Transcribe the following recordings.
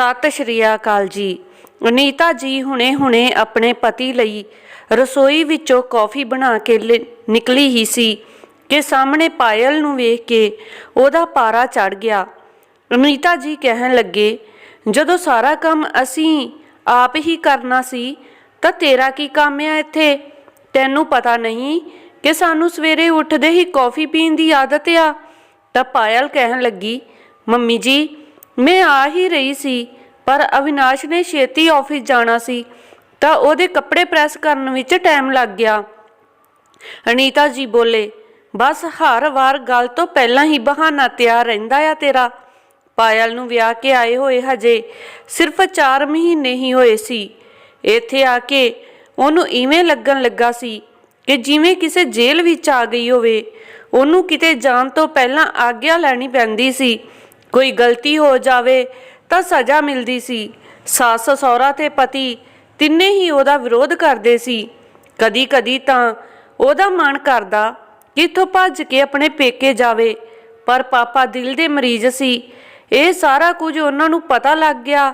ਸਤਿ ਸ਼੍ਰੀ ਅਕਾਲ ਜੀ। ਅਨੀਤਾ ਜੀ ਹੁਣੇ-ਹੁਣੇ ਆਪਣੇ ਪਤੀ ਲਈ ਰਸੋਈ ਵਿੱਚੋਂ ਕੌਫੀ ਬਣਾ ਕੇ ਲ- ਨਿਕਲੀ ਹੀ ਸੀ ਕਿ ਸਾਹਮਣੇ ਪਾਇਲ ਨੂੰ ਵੇਖ ਕੇ ਉਹਦਾ ਪਾਰਾ ਚੜ ਗਿਆ। ਅਨੀਤਾ ਜੀ ਕਹਿਣ ਲੱਗੇ, ਜਦੋਂ ਸਾਰਾ ਕੰਮ ਅਸੀਂ ਆਪ ਹੀ ਕਰਨਾ ਸੀ, ਤਾਂ ਤੇਰਾ ਕੀ ਕੰਮ ਆ ਇੱਥੇ? ਤੈਨੂੰ ਪਤਾ ਨਹੀਂ ਕਿ ਸਾਨੂੰ ਸਵੇਰੇ ਉੱਠਦੇ ਹੀ ਕੌਫੀ ਪੀਣ ਦੀ ਆਦਤ ਆ? ਤਾਂ ਪਾਇਲ ਕਹਿਣ ਲੱਗੀ, ਮੰਮੀ ਜੀ ਮੈਂ ਆ ਹੀ ਰਹੀ ਸੀ, ਪਰ ਅਵਿਨਾਸ਼ ਨੇ ਛੇਤੀ ਆਫਿਸ ਜਾਣਾ ਸੀ, ਤਾਂ ਉਹਦੇ ਕੱਪੜੇ ਪ੍ਰੈਸ ਕਰਨ ਵਿੱਚ ਟਾਈਮ ਲੱਗ ਗਿਆ। ਅਨੀਤਾ ਜੀ ਬੋਲੇ, ਬਸ ਹਰ ਵਾਰ ਗੱਲ ਤੋਂ ਪਹਿਲਾਂ ਹੀ ਬਹਾਨਾ ਤਿਆਰ ਰਹਿੰਦਾ ਆ ਤੇਰਾ। ਪਾਇਲ ਨੂੰ ਵਿਆਹ ਕੇ ਆਏ ਹੋਏ ਹਜੇ ਸਿਰਫ 4 ਮਹੀਨੇ ਹੀ ਹੋਏ ਸੀ। ਇੱਥੇ ਆ ਕੇ ਉਹਨੂੰ ਇਵੇਂ ਲੱਗਣ ਲੱਗਾ ਸੀ ਕਿ ਜਿਵੇਂ ਕਿਸੇ ਜੇਲ੍ਹ ਵਿੱਚ ਆ ਗਈ ਹੋਵੇ। ਉਹਨੂੰ ਕਿਤੇ ਜਾਣ ਤੋਂ ਪਹਿਲਾਂ ਆਗਿਆ ਲੈਣੀ ਪੈਂਦੀ ਸੀ। ਕੋਈ ਗਲਤੀ ਹੋ ਜਾਵੇ ਤਾਂ ਸਜ਼ਾ ਮਿਲਦੀ ਸੀ। ਸੱਸ, ਸਹੁਰਾ ਤੇ ਪਤੀ ਤਿੰਨੇ ਹੀ ਉਹਦਾ ਵਿਰੋਧ ਕਰਦੇ ਸੀ। ਕਦੀ ਕਦੀ ਤਾਂ ਉਹਦਾ ਮਨ ਕਰਦਾ ਕਿ ਇੱਥੋਂ ਭੱਜ ਕੇ ਆਪਣੇ ਪੇਕੇ ਜਾਵੇ। ਪਰ ਪਾਪਾ ਦਿਲ ਦੇ ਮਰੀਜ਼ ਸੀ। ਇਹ ਸਾਰਾ ਕੁਝ ਉਹਨਾਂ ਨੂੰ ਪਤਾ ਲੱਗ ਗਿਆ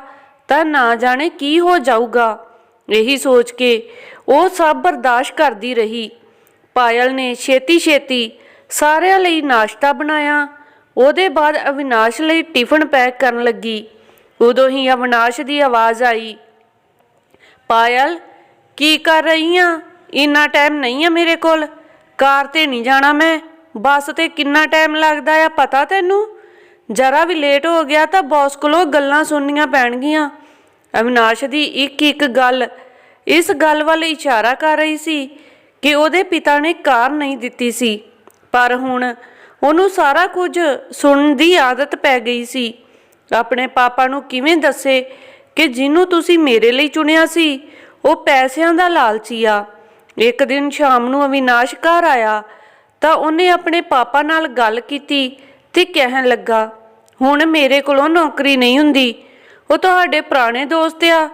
ਤਾਂ ਨਾ ਜਾਣੇ ਕੀ ਹੋ ਜਾਊਗਾ। ਇਹੀ ਸੋਚ ਕੇ ਉਹ ਸਭ ਬਰਦਾਸ਼ਤ ਕਰਦੀ ਰਹੀ। ਪਾਇਲ ਨੇ ਛੇਤੀ ਛੇਤੀ ਸਾਰਿਆਂ ਲਈ ਨਾਸ਼ਤਾ ਬਣਾਇਆ। ਉਹਦੇ ਬਾਅਦ ਅਵਿਨਾਸ਼ ਲਈ ਟਿਫਨ ਪੈਕ ਕਰਨ ਲੱਗੀ। ਉਦੋਂ ਹੀ ਅਵਿਨਾਸ਼ ਦੀ ਆਵਾਜ਼ ਆਈ, ਪਾਇਲ, ਕੀ ਕਰ ਰਹੀ ਆ? ਇੰਨਾ ਟਾਈਮ ਨਹੀਂ ਆ ਮੇਰੇ ਕੋਲ। ਕਾਰ ਤੇ ਨਹੀਂ ਜਾਣਾ ਮੈਂ। ਬੱਸ ਤੇ ਕਿੰਨਾ ਟਾਈਮ ਲੱਗਦਾ ਆ ਪਤਾ ਤੈਨੂੰ? ਜਰਾ ਵੀ ਲੇਟ ਹੋ ਗਿਆ ਤਾਂ ਬੌਸ ਕੋਲੋਂ ਗੱਲਾਂ ਸੁਣਨੀਆਂ ਪੈਣਗੀਆਂ। ਅਵਿਨਾਸ਼ ਦੀ ਇੱਕ ਇੱਕ ਗੱਲ, ਇਸ ਗੱਲ ਵੱਲ ਇਸ਼ਾਰਾ ਕਰ ਰਹੀ ਸੀ ਕਿ ਉਹਦੇ ਪਿਤਾ ਨੇ ਕਾਰ ਨਹੀਂ ਦਿੱਤੀ ਸੀ। ਪਰ ਹੁਣ ਉਹਨੂੰ ਸਾਰਾ ਕੁਝ ਸੁਣਨ ਦੀ ਆਦਤ ਪੈ ਗਈ ਸੀ। ਆਪਣੇ ਪਾਪਾ ਨੂੰ ਕਿਵੇਂ ਦੱਸੇ ਕਿ ਜਿਹਨੂੰ ਤੁਸੀਂ ਮੇਰੇ ਲਈ ਚੁਣਿਆ ਸੀ, ਉਹ ਪੈਸਿਆਂ ਦਾ ਲਾਲਚੀ ਆ। ਇੱਕ ਦਿਨ ਸ਼ਾਮ ਨੂੰ ਅਵਿਨਾਸ਼ ਘਰ ਆਇਆ, ਤਾਂ ਉਹਨੇ ਆਪਣੇ ਪਾਪਾ ਨਾਲ ਗੱਲ ਕੀਤੀ ਤੇ ਕਹਿਣ ਲੱਗਾ, ਹੁਣ ਮੇਰੇ ਕੋਲੋਂ ਨੌਕਰੀ ਨਹੀਂ ਹੁੰਦੀ। ਉਹ ਤੁਹਾਡੇ ਪੁਰਾਣੇ ਦੋਸਤ ਆ,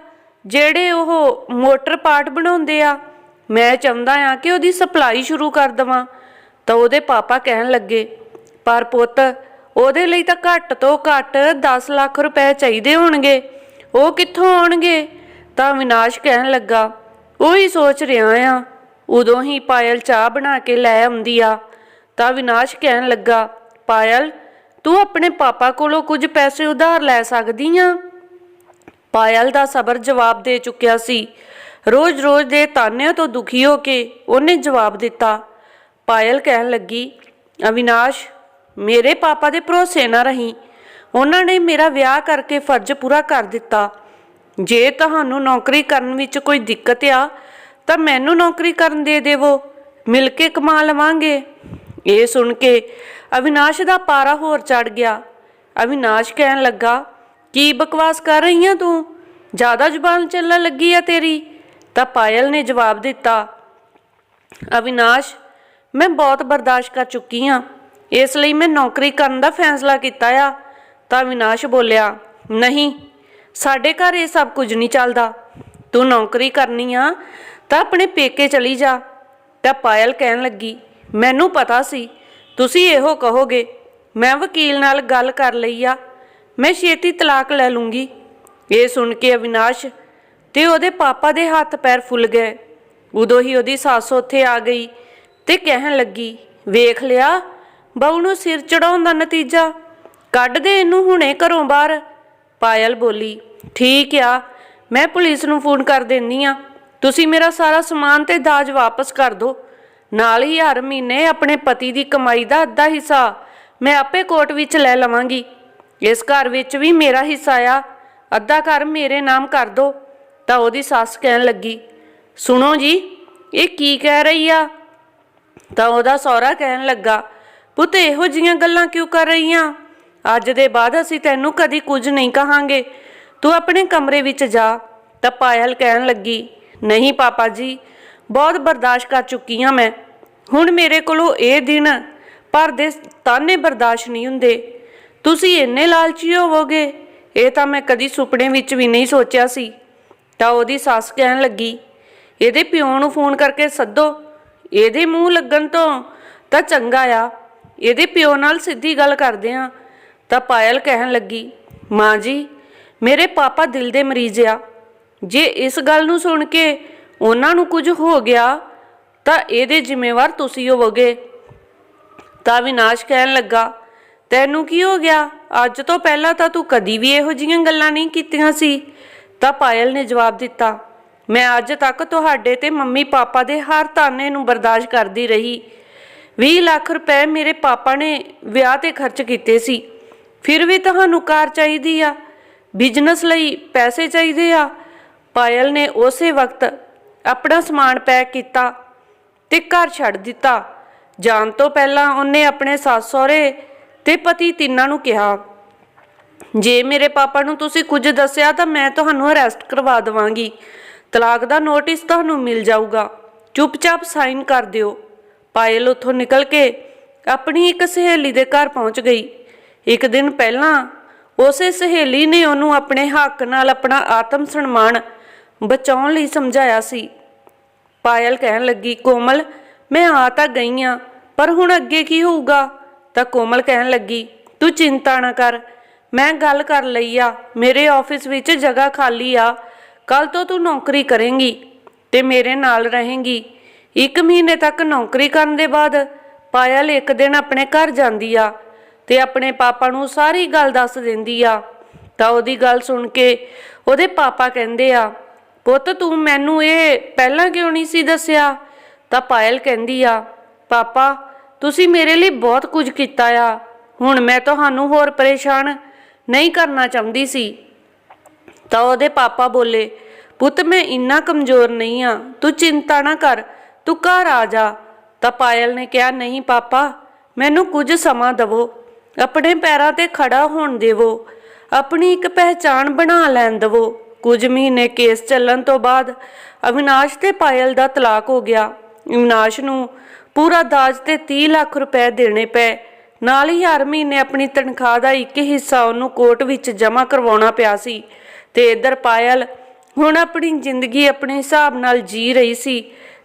ਜਿਹੜੇ ਉਹ ਮੋਟਰ ਪਾਰਟ ਬਣਾਉਂਦੇ ਆ। ਮੈਂ ਚਾਹੁੰਦਾ ਆ ਕਿ ਉਹਦੀ ਸਪਲਾਈ ਸ਼ੁਰੂ ਕਰ ਦਵਾਂ। ਤਾਂ ਉਹਦੇ ਪਾਪਾ ਕਹਿਣ ਲੱਗੇ ਪਰ ਪੁੱਤ, ਉਹਦੇ ਲਈ ਤਾਂ ਘੱਟ ਤੋਂ ਘੱਟ 10 ਲੱਖ ਰੁਪਏ ਚਾਹੀਦੇ ਹੋਣਗੇ। ਉਹ ਕਿੱਥੋਂ ਆਉਣਗੇ? ਤਾਂ ਵਿਨਾਸ਼ ਕਹਿਣ ਲੱਗਾ, ਉਹੀ ਸੋਚ ਰਿਹਾ ਆ। ਉਦੋਂ ਹੀ ਪਾਇਲ ਚਾਹ ਬਣਾ ਕੇ ਲੈ ਆਉਂਦੀ ਆ। ਤਾਂ ਵਿਨਾਸ਼ ਕਹਿਣ ਲੱਗਾ, ਪਾਇਲ, ਤੂੰ ਆਪਣੇ ਪਾਪਾ ਕੋਲੋਂ ਕੁਝ ਪੈਸੇ ਉਧਾਰ ਲੈ ਸਕਦੀ ਆ? ਪਾਇਲ ਦਾ ਸਬਰ ਜਵਾਬ ਦੇ ਚੁੱਕਿਆ ਸੀ। ਰੋਜ਼-ਰੋਜ਼ ਦੇ ਤਾਨਿਆਂ ਤੋਂ ਦੁਖੀ ਹੋ ਕੇ ਉਹਨੇ ਜਵਾਬ ਦਿੱਤਾ। ਪਾਇਲ ਕਹਿਣ ਲੱਗੀ ਅਵਿਨਾਸ਼ ਮੇਰੇ ਪਾਪਾ ਦੇ ਭਰੋਸੇ ਨਾ ਰਹੀ। ਉਹਨਾਂ ਨੇ ਮੇਰਾ ਵਿਆਹ ਕਰਕੇ ਫਰਜ਼ ਪੂਰਾ ਕਰ ਦਿੱਤਾ। ਜੇ ਤੁਹਾਨੂੰ ਨੌਕਰੀ ਕਰਨ ਵਿੱਚ ਕੋਈ ਦਿੱਕਤ ਆ, ਤਾਂ ਮੈਨੂੰ ਨੌਕਰੀ ਕਰਨ ਦੇ ਦੇਵੋ। ਮਿਲ ਕੇ ਕਮਾ ਲਵਾਂਗੇ। ਇਹ ਸੁਣ ਕੇ ਅਵਿਨਾਸ਼ ਦਾ ਪਾਰਾ ਹੋਰ ਚੜ ਗਿਆ। ਅਵਿਨਾਸ਼ ਕਹਿਣ ਲੱਗਾ, ਕੀ ਬਕਵਾਸ ਕਰ ਰਹੀ ਆ ਤੂੰ? ਜ਼ਿਆਦਾ ਜ਼ੁਬਾਨ ਚੱਲਣ ਲੱਗੀ ਆ ਤੇਰੀ? ਤਾਂ ਪਾਇਲ ਨੇ ਜਵਾਬ ਦਿੱਤਾ, ਅਵਿਨਾਸ਼, ਮੈਂ ਬਹੁਤ ਬਰਦਾਸ਼ਤ ਕਰ ਚੁੱਕੀ ਆ। ਇਸ ਲਈ ਮੈਂ ਨੌਕਰੀ ਕਰਨ ਦਾ ਫੈਸਲਾ ਕੀਤਾ ਆ। ਤਾਂ ਅਵਿਨਾਸ਼ ਬੋਲਿਆ, ਨਹੀਂ, ਸਾਡੇ ਘਰ ਇਹ ਸਭ ਕੁਝ ਨਹੀਂ ਚੱਲਦਾ। ਤੂੰ ਨੌਕਰੀ ਕਰਨੀ ਆ, ਤਾਂ ਆਪਣੇ ਪੇਕੇ ਚਲੀ ਜਾ। ਤਾਂ ਪਾਇਲ ਕਹਿਣ ਲੱਗੀ, ਮੈਨੂੰ ਪਤਾ ਸੀ, ਤੁਸੀਂ ਇਹੋ ਕਹੋਗੇ, ਮੈਂ ਵਕੀਲ ਨਾਲ ਗੱਲ ਕਰ ਲਈ ਆ, ਮੈਂ ਛੇਤੀ ਤਲਾਕ ਲੈ ਲੂੰਗੀ। ਇਹ ਸੁਣ ਕੇ ਅਵਿਨਾਸ਼ ਤੇ ਉਹਦੇ ਪਾਪਾ ਦੇ ਹੱਥ ਪੈਰ ਫੁੱਲ ਗਏ। ਉਦੋਂ ਹੀ ਉਹਦੀ ਸੱਸ ਉੱਥੇ ਆ ਗਈ ਤੇ ਕਹਿਣ ਲੱਗੀ, ਵੇਖ ਲਿਆ ਬਹੂ ਨੂੰ ਸਿਰ ਚੜਾਉਣ ਦਾ ਨਤੀਜਾ। ਕੱਢ ਦੇ ਇਹਨੂੰ ਹੁਣੇ ਘਰੋਂ ਬਾਹਰ। ਪਾਇਲ ਬੋਲੀ, ਠੀਕ ਆ, ਮੈਂ ਪੁਲਿਸ ਨੂੰ ਫੋਨ ਕਰ ਦਿੰਨੀ ਆ। ਤੁਸੀਂ ਮੇਰਾ ਸਾਰਾ ਸਮਾਨ ਤੇ ਦਾਜ ਵਾਪਸ ਕਰ ਦਿਓ। ਨਾਲ ਹੀ ਹਰ ਮਹੀਨੇ ਆਪਣੇ ਪਤੀ ਦੀ ਕਮਾਈ ਦਾ ਅੱਧਾ ਹਿੱਸਾ ਮੈਂ ਆਪੇ ਕੋਰਟ ਵਿੱਚ ਲੈ ਲਵਾਂਗੀ। ਇਸ ਘਰ ਵਿੱਚ ਵੀ ਮੇਰਾ ਹਿੱਸਾ ਆ। ਅੱਧਾ ਘਰ ਮੇਰੇ ਨਾਮ ਕਰ ਦਿਓ। ਤਾਂ ਉਹਦੀ ਸੱਸ ਕਹਿਣ ਲੱਗੀ, ਸੁਣੋ ਜੀ, ਇਹ ਕੀ ਕਹਿ ਰਹੀ ਆ? ਤਾਂ ਉਹਦਾ ਸਹੁਰਾ ਕਹਿਣ ਲੱਗਾ ਪੁੱਤ, ਇਹੋ ਜੀਆਂ ਗੱਲਾਂ ਕਿਉਂ ਕਰ ਰਹੀ ਆ ਅੱਜ ਦੇ ਬਾਅਦ ਅਸੀਂ ਤੈਨੂੰ ਕਦੀ ਕੁਝ ਨਹੀਂ ਕਹਾਂਗੇ। ਤੂੰ ਆਪਣੇ ਕਮਰੇ ਵਿੱਚ ਜਾ, ਤਾਂ ਪਾਇਲ ਕਹਿਣ ਲੱਗੀ, ਨਹੀਂ ਪਾਪਾ ਜੀ, ਬਹੁਤ ਬਰਦਾਸ਼ਤ ਕਰ ਚੁੱਕੀ ਹਾਂ ਮੈਂ। ਹੁਣ ਮੇਰੇ ਕੋਲੋਂ ਇਹ ਦਿਨ ਪਰ ਦੇ ਤਾਨੇ ਬਰਦਾਸ਼ਤ ਨਹੀਂ ਹੁੰਦੇ। ਤੁਸੀਂ ਇੰਨੇ ਲਾਲਚੀ ਹੋਵੋਗੇ, ਇਹ ਤਾਂ ਮੈਂ ਕਦੀ ਸੁਪਨੇ ਵਿੱਚ ਵੀ ਨਹੀਂ ਸੋਚਿਆ ਸੀ। ਤਾਂ ਉਹਦੀ ਸੱਸ ਕਹਿਣ ਲੱਗੀ, ਇਹਦੇ ਪਿਓ ਨੂੰ ਫੋਨ ਕਰਕੇ ਸੱਦੋ। ਇਹਦੇ ਮੂੰਹ ਲੱਗਣ ਤੋਂ ਤਾਂ ਚੰਗਾ ਆ। ਇਹਦੇ ਪਿਓ ਨਾਲ ਸਿੱਧੀ ਗੱਲ ਕਰਦੇ ਆ। ਤਾਂ ਪਾਇਲ ਕਹਿਣ ਲੱਗੀ, ਮਾਂ ਜੀ, ਮੇਰੇ ਪਾਪਾ ਦਿਲ ਦੇ ਮਰੀਜ਼ ਆ। ਜੇ ਇਸ ਗੱਲ ਨੂੰ ਸੁਣ ਕੇ ਉਹਨਾਂ ਨੂੰ ਕੁਝ ਹੋ ਗਿਆ, ਤਾਂ ਇਹਦੇ ਜ਼ਿੰਮੇਵਾਰ ਤੁਸੀਂ ਹੋਵੋਗੇ। ਤਾਂ ਵਿਨਾਸ਼ ਕਹਿਣ ਲੱਗਾ, ਤੈਨੂੰ ਕੀ ਹੋ ਗਿਆ? ਅੱਜ ਤੋਂ ਪਹਿਲਾਂ ਤਾਂ ਤੂੰ ਕਦੀ ਵੀ ਇਹੋ ਜਿਹੀਆਂ ਗੱਲਾਂ ਨਹੀਂ ਕੀਤੀਆਂ ਸੀ। ਤਾਂ ਪਾਇਲ ਨੇ ਜਵਾਬ ਦਿੱਤਾ, ਮੈਂ ਅੱਜ ਤੱਕ ਤੁਹਾਡੇ ਤੇ ਮੰਮੀ ਪਾਪਾ ਦੇ ਹਰ ਤਾਨੇ ਨੂੰ ਬਰਦਾਸ਼ਤ ਕਰਦੀ ਰਹੀ। 20 ਲੱਖ ਰੁਪਏ ਮੇਰੇ ਪਾਪਾ ਨੇ ਵਿਆਹ ਤੇ ਖਰਚ ਕੀਤੇ ਸੀ। ਫਿਰ ਵੀ ਤੁਹਾਨੂੰ ਕਾਰ ਚਾਹੀਦੀ ਆ? ਬਿਜ਼ਨਸ ਲਈ ਪੈਸੇ ਚਾਹੀਦੇ ਆ? ਪਾਇਲ ਨੇ ਉਸੇ ਵਕਤ ਆਪਣਾ ਸਮਾਨ ਪੈਕ ਕੀਤਾ ਤੇ ਘਰ ਛੱਡ ਦਿੱਤਾ। ਜਾਣ ਤੋਂ ਪਹਿਲਾਂ ਉਹਨੇ ਆਪਣੇ ਸੱਸ ਸਹੁਰੇ ਤੇ ਪਤੀ ਤਿੰਨਾਂ ਨੂੰ ਕਿਹਾ, ਜੇ ਮੇਰੇ ਪਾਪਾ ਨੂੰ ਤੁਸੀਂ ਕੁਝ ਦੱਸਿਆ ਤਾਂ ਮੈਂ ਤੁਹਾਨੂੰ ਅਰੈਸਟ ਕਰਵਾ ਦੇਵਾਂਗੀ। ਤਲਾਕ ਦਾ ਨੋਟਿਸ ਤੁਹਾਨੂੰ ਮਿਲ ਜਾਊਗਾ। ਚੁੱਪਚਾਪ ਸਾਈਨ ਕਰ ਦਿਓ। ਪਾਇਲ ਉੱਥੋਂ ਨਿਕਲ ਕੇ ਆਪਣੀ ਇੱਕ ਸਹੇਲੀ ਦੇ ਘਰ ਪਹੁੰਚ ਗਈ। ਇੱਕ ਦਿਨ ਪਹਿਲਾਂ ਉਸੇ ਸਹੇਲੀ ਨੇ ਉਹਨੂੰ ਆਪਣੇ ਹੱਕ ਨਾਲ ਆਪਣਾ ਆਤਮ ਸਨਮਾਨ ਬਚਾਉਣ ਲਈ ਸਮਝਾਇਆ ਸੀ। ਪਾਇਲ ਕਹਿਣ ਲੱਗੀ, ਕੋਮਲ, ਮੈਂ ਆ ਤਾਂ ਗਈ ਆ, ਪਰ ਹੁਣ ਅੱਗੇ ਕੀ ਹੋਊਗਾ? ਤਾਂ ਕੋਮਲ ਕਹਿਣ ਲੱਗੀ, ਤੂੰ ਚਿੰਤਾ ਨਾ ਕਰ, ਮੈਂ ਗੱਲ ਕਰ ਲਈ ਆ, ਮੇਰੇ ਆਫਿਸ ਵਿੱਚ ਜਗ੍ਹਾ ਖਾਲੀ ਆ ਕੱਲ ਤੋਂ ਤੂੰ ਨੌਕਰੀ ਕਰੇਂਗੀ ਤੇ ਮੇਰੇ ਨਾਲ ਰਹੇਂਗੀ। ਇੱਕ ਮਹੀਨੇ ਤੱਕ ਨੌਕਰੀ ਕਰਨ ਦੇ ਬਾਅਦ ਪਾਇਲ ਇੱਕ ਦਿਨ ਆਪਣੇ ਘਰ ਜਾਂਦੀ ਆ ਤੇ ਆਪਣੇ ਪਾਪਾ ਨੂੰ ਸਾਰੀ ਗੱਲ ਦੱਸ ਦਿੰਦੀ ਆ। ਤਾਂ ਉਹਦੀ ਗੱਲ ਸੁਣ ਕੇ ਉਹਦੇ ਪਾਪਾ ਕਹਿੰਦੇ ਆ, ਪੁੱਤ ਤੂੰ ਮੈਨੂੰ ਇਹ ਪਹਿਲਾਂ ਕਿਉਂ ਨਹੀਂ ਸੀ ਦੱਸਿਆ? ਤਾਂ ਪਾਇਲ ਕਹਿੰਦੀ ਆ, ਪਾਪਾ, ਤੁਸੀਂ ਮੇਰੇ ਲਈ ਬਹੁਤ ਕੁਝ ਕੀਤਾ ਆ। ਹੁਣ ਮੈਂ ਤੁਹਾਨੂੰ ਹੋਰ ਪਰੇਸ਼ਾਨ ਨਹੀਂ ਕਰਨਾ ਚਾਹੁੰਦੀ ਸੀ। ਤਾਂ ਉਹਦੇ ਪਾਪਾ ਬੋਲੇ, ਪੁੱਤ ਮੈਂ ਇੰਨਾ ਕਮਜ਼ੋਰ ਨਹੀਂ ਆ, ਤੂੰ ਚਿੰਤਾ ਨਾ ਕਰ। ਤੂੰ ਘਰ ਆ ਜਾ। ਤਾਂ ਪਾਇਲ ਨੇ ਕਿਹਾ, ਨਹੀਂ ਪਾਪਾ, ਮੈਨੂੰ ਕੁਝ ਸਮਾਂ ਦਵੋ। ਆਪਣੇ ਪੈਰਾਂ ਤੇ ਖੜਾ ਹੋਣ ਦੇਵੋ। ਆਪਣੀ ਇੱਕ ਪਹਿਚਾਣ ਬਣਾ ਲੈਣ ਦਵੋ। ਕੁਝ ਮਹੀਨੇ ਕੇਸ ਚੱਲਣ ਤੋਂ ਬਾਅਦ ਅਵਿਨਾਸ਼ ਤੇ ਪਾਇਲ ਦਾ ਤਲਾਕ ਹੋ ਗਿਆ। ਅਵਿਨਾਸ਼ ਨੂੰ ਪੂਰਾ ਦਾਜ ਤੇ 30 ਲੱਖ ਰੁਪਏ ਦੇਣੇ ਪਏ। ਨਾਲ ਹੀ ਹਰ ਮਹੀਨੇ ਆਪਣੀ ਤਨਖਾਹ ਦਾ ਇੱਕ ਹਿੱਸਾ ਉਹਨੂੰ ਕੋਰਟ ਵਿੱਚ ਜਮ੍ਹਾਂ ਕਰਵਾਉਣਾ ਪਿਆ ਸੀ। ਤੇ ਇਧਰ ਪਾਇਲ ਹੁਣ ਆਪਣੀ ਜ਼ਿੰਦਗੀ ਆਪਣੇ ਹਿਸਾਬ ਨਾਲ ਜੀ ਰਹੀ ਸੀ।